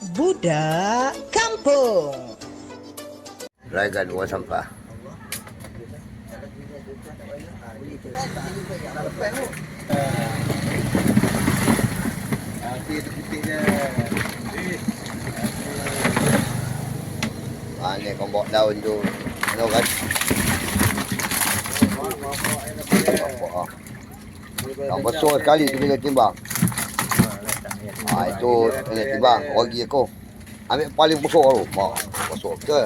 Budak Kampung. Raikan buang sampah. Ha, ni bawa daun tu. Tahu kan? Yang besar sekali tu bila timbang. Ha, itu bila timbang. Bagi aku. Ambil paling besar tu. Ha, besar ke?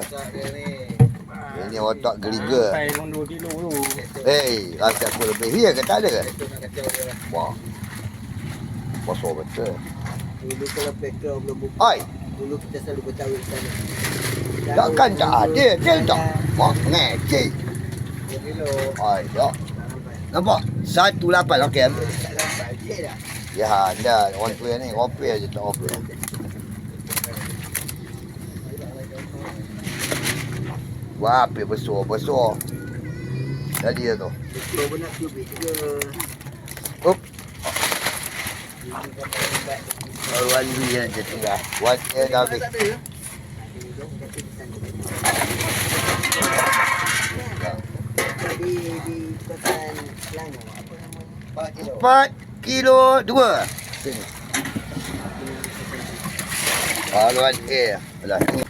Ini otak geriga. Sampai pun 2 kilo tu. Hei, rasa aku lebih hia ke tak ada? Wah. Besar betul. Dulu kalau petrol belum buka, Hai, dulu kita selalu bertahu di sana. takkan tak ada. Dia tak. Mak ngecek. Kilo. Hai, tak. Nampak? Satu lapan. Okey, ambil. Tak dapat. Cik dah. Ya, dah. Orang tua ni. Kopi aja tak kopi. Wah, api besar, besar. Tadi dia tu. Kubik juga. Up. Baru Andi yang dia tinggal. Buat dia dah habis. Ada ya? Di di kawasan Selangor apa nama? Pak kilo. Dua. Haluan A. Belah sini.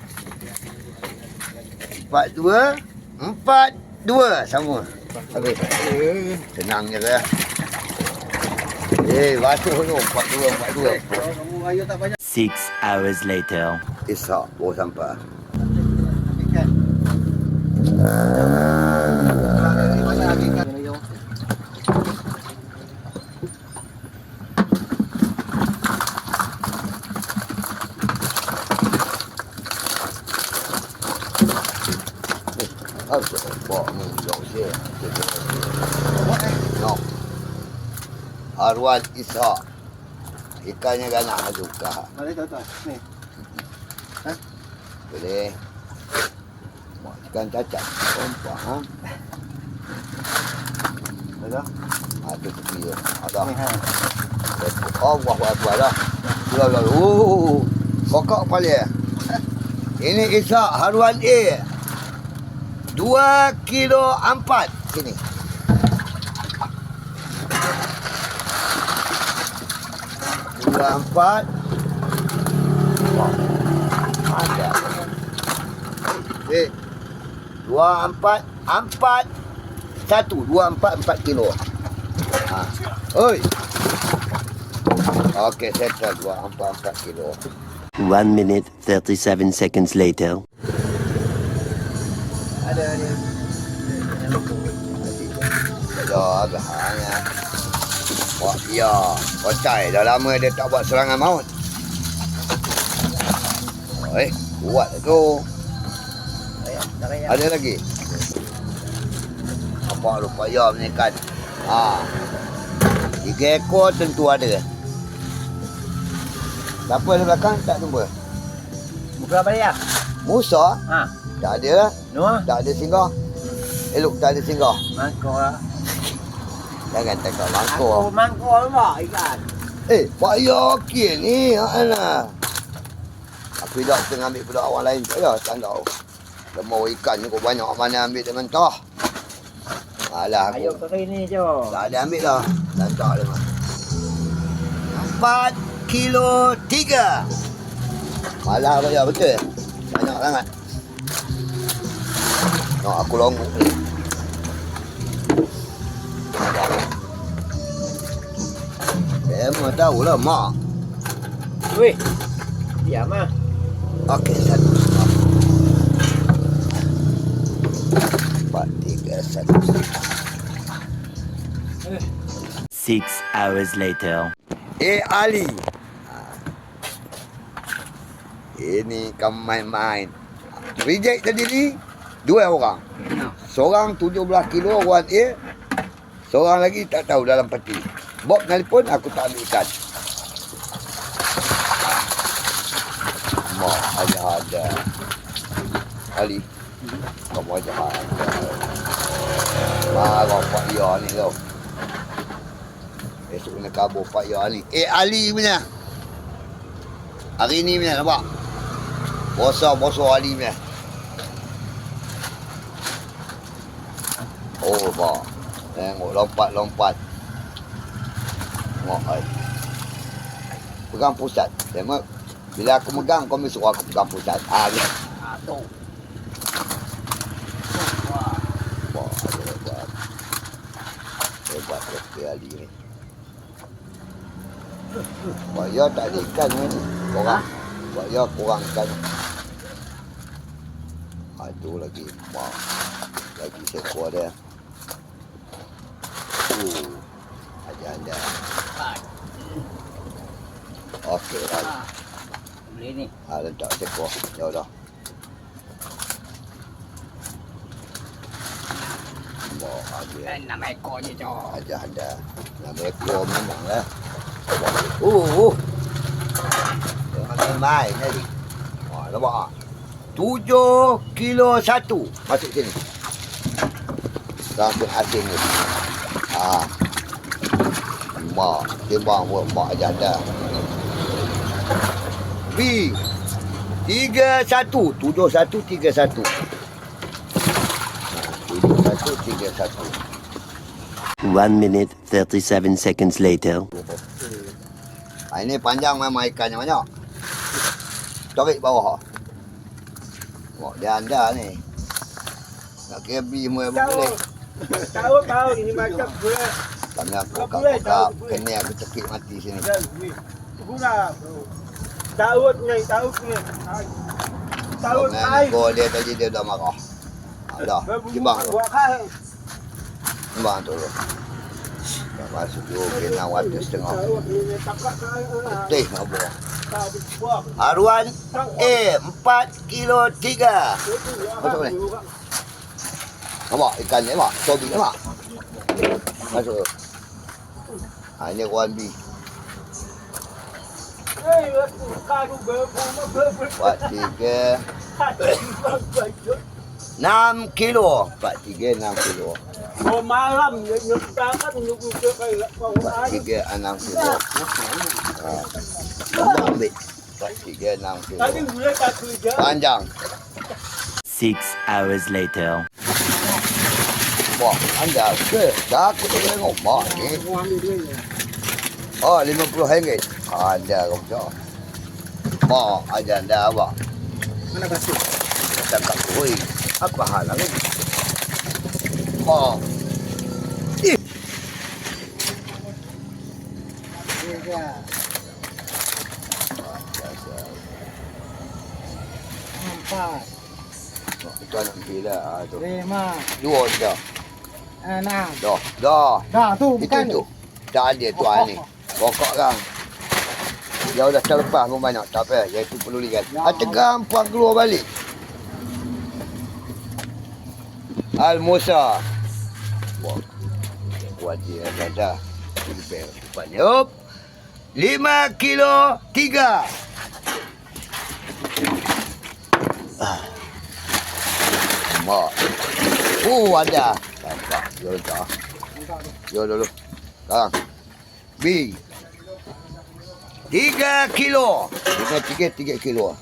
Empat dua. Empat dua. Sama. Habis. Senang je ke. Eh, basuh tu. Empat dua, empat dua. Kalau kamu ayo tak banyak Six hours later. Isak bawa sampah. ikan. Mana lagi ikan? Apa? Bawa ni. Jauh saya. No. Arwan Ishak. Ikannya ganak juga. Mari tuan-tuan. Ni. Boleh. Buat ikan cacat. Nampak ha? Ada. Ada tepi dia. Ada. Ni ha. Allah Akbar dah. Sudah dah. Oh. Kokok kepala. Ini Ishak Haruan A. Dua kilo empat. Sini. Dua empat. Wah. Ada. Eh. Dua empat. Empat. Satu. Dua empat. Empat kilo. Ha. Oi. Okey, settle. Dua empat. Empat kilo. One minute, 37 seconds later. Ada ni. Dah agak hanya. Wah, ya. Kocai. Dah lama dia tak buat serangan maut. Eh, kuat tu. Ada lagi? Apa lupa ya ni kan? Ha. Tiga ekor tentu ada. Siapa di belakang? Tak jumpa. Buka balik ah. Musa? Ha. Tak ada. Noah. Tak ada singgah. Elok tak ada singgah. Mangkuk lah. Aku mangkuk. mangkuk lemak ikan. Eh, Pak Ya okey ni. Alah. Tapi dah tengah ambil pula orang lain tak ya, tak tahu. Lemau ikan ni kau banyak mana ambil dia mentah. Alah aku. Ayo ke sini jom. Tak ada ambil dah. Tak tak dia mah. Empat kilo tiga. Malah Ya betul. Banyak sangat. Nak aku longguk ni. Emang tahu lah mak. Weh. Diam ah. Okey, satu. Empat, tiga, satu. Six hours later. Eh, Ali. Ini kamu main-main. Reject tadi ni, dua orang. Seorang 17 kilo, orang A. Seorang lagi tak tahu dalam peti. Bob telefon, aku tak ambil ikan. Mak aja ada. Ali, kamu aja ada. Marah Pak Ya ni tau. Esok kena kabur Pak Ya Ali. Eh Ali punya. Hari ni punya nampak? Bosor-bosor hari punya. Oh, nampak. Tengok lompat-lompat. Ai. Pegang pusat. Tengok. Bila aku megang, kau mesti aku pegang pusat. Ah, ni. Ah, tu. Wah, hebat. Hebat doktor Ali ni. Wah, ya tak ada ikan ni. Korang. Wah, ya kurang ikan. Aduh lagi. Wah. Lagi seekor dia. Uh. Aja anda. Okey, dah. Boleh ni. Ah, letak seekor. Ya dah. Ada. Eh, enam ekor je, Cok. Aja ada. Nama ekor memang lah. Uh, uh. Jangan main tadi. Wah, nampak tak? Tujuh kilo satu. Masuk sini. Langsung asin ni. Ha. Mak, timbang buat mak aja ada. B. Tiga satu. Tujuh satu, tiga satu. Ha, Tujuh satu, tiga satu. One minute, 37 seconds later. Ha, ini panjang memang ikannya banyak. Tarik bawah. Oh, dia anda ni. Nak kira semua apa boleh. Tahu tahu ini macam gue Kami aku Tak kat boleh, kat tak boleh. kena aku cekik mati sini. dan ni. Guna. Tahu ni tahu ni. Tahu Dengan air. ekor dia tadi dia dah marah. Ha, dah. Timbang tu. Buat kai. Timbang tu. tu. Dah masuk tu kena waktu setengah. Tahu ni takak kai. Teh nak buah. Tahu buat. Haruan eh 4 kilo 3. Masuk ni. Nampak ikan ni nampak? Tobi nampak? Masuk. Ha, ini kawan B. Eh, aku kadu berbu berbu. Buat tiga. 6 kilo. Empat tiga enam kilo. Oh malam ni nyutakan nyuku ke kai kau Empat air. tiga enam kilo. Ha. Nampak ambil. Empat tiga enam kilo. Tadi boleh tak kerja. Panjang. Six hours later. Wah, anda ke? Dah aku tu tengok mak ni. Oh, lima puluh ringgit. Anda kau macam. Mak, aja anda awak. Mana kasih? Cakap oi. Apa hal lagi? Mak. Eh. Empat, Itu anak bila ah, tu. lima, Dua dah. Enam. Dah. Dah. Dah tu Itu bukan. tu. Tak ada tuan ni. Pokok kan. Dia dah terlepas pun banyak. Tak apa. Yang itu perlu lihat. Ya Ah, tegang puan keluar balik. Al Musa. Wah. Kuat dia dah dah. Lebih cepatnya. Hop. Lima kilo tiga. Ah. Mak. Oh, ada. Nampak. Dia letak. Yo dulu. Sekarang. B. Tiga kilo. Lima tiga, tiga kilo.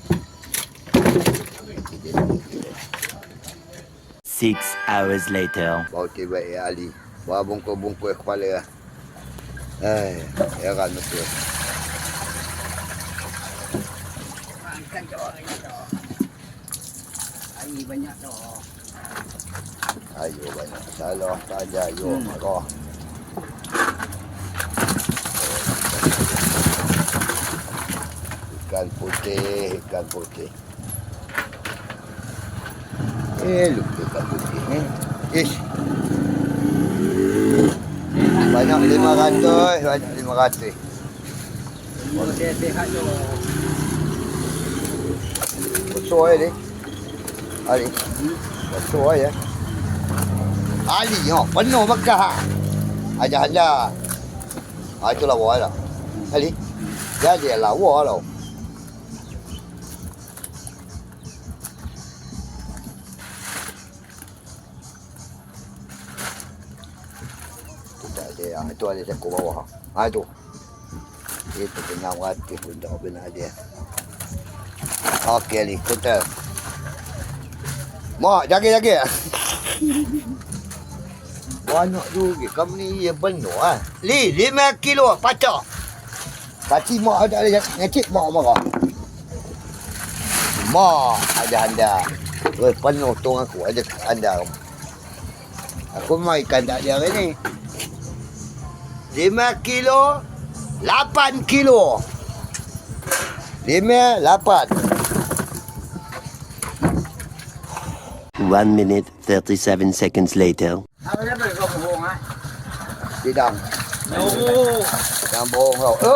Tiga, tiga kilo. Six hours later. Bau tiba ya Ali. Bawa bungkus-bungkus kepala. Eh, heran betul. Makan Cok. ini, Cok. Air banyak Cok. Ayo banyak salah saja ayo Hmm. marah. Ikan putih, ikan putih. Eh, lupa ikan putih ni. Ish. Banyak lima ratus, banyak lima ratus. Dia sehat Cok. Besar ni. Ali. Besar ya. Ali ha, penuh bekas ha. Aja aja. Ha itu lawa lah. Ali. Dia dia lawa lah. Tidak ada. Ha, itu ada sekor bawah. Ha itu. Itu kena waktu untuk benar dia. Okey ni, kuntel. Mak, jaga-jaga. Banyak juga. Kamu ni ya penuh ah. Li, lima kilo pacak. Kaki mak ada ada ngecik mak marah. Mak ada anda. Oi, penuh tong aku ada anda. Aku mau ikan tak dia hari ni. Lima kilo, lapan kilo. Lima, lapan. One minute, 37 seconds later. Apa ดีดำโอ้ดำโบงเราเอ้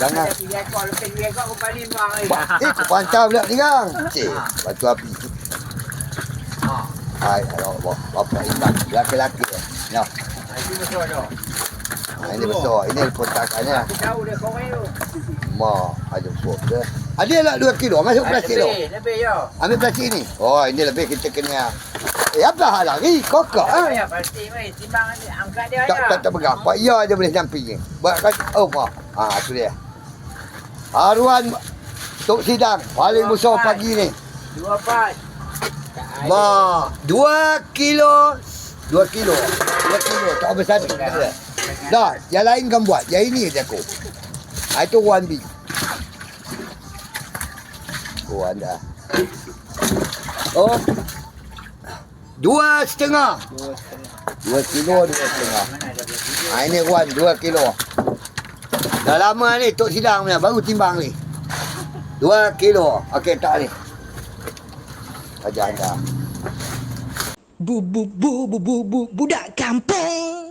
ดังไงสีย์ก่อนเป็นเที่ก็อุปันเจ้าเรื่องนี้กันจีปันตัวปีไอ้เราบอกบอกไปดักรักรักเนาะไอ้นี่มันต่อยอันนี้คนตากไอ้เนี่ยหม้ออาจจะสวมเด้ออันนี้ละดวกิโลไม่ใช่ปลาซีโลอันนี้ปลาซีนี่โอ้ยนี่ละเบกินจะกินเนี่ย Eh, apa hal lagi? Kokok ah. Ya, pasti mai timbang ni angkat dia Tak, aja. tak, tak pegang. Pak ya je boleh je. Buat kat, oh, ma. Ha, tu dia. Haruan Tok Sidang. Paling besar pagi ni. Dua pas. Ma, dua kilo. Dua kilo. Dua kilo. Tak besar tu. Tak ada. Dah, yang lain kan buat. Yang ini je aku. Ha, itu one big. Oh, anda. Oh. Dua setengah. Dua kilo, dua setengah. Ha, ini one, dua kilo. Dah lama ni, Tok Sidang punya. Baru timbang ni. Dua kilo. Okey, tak ni. Ajar anda. Bu bu bu bu bu bu budak kampung.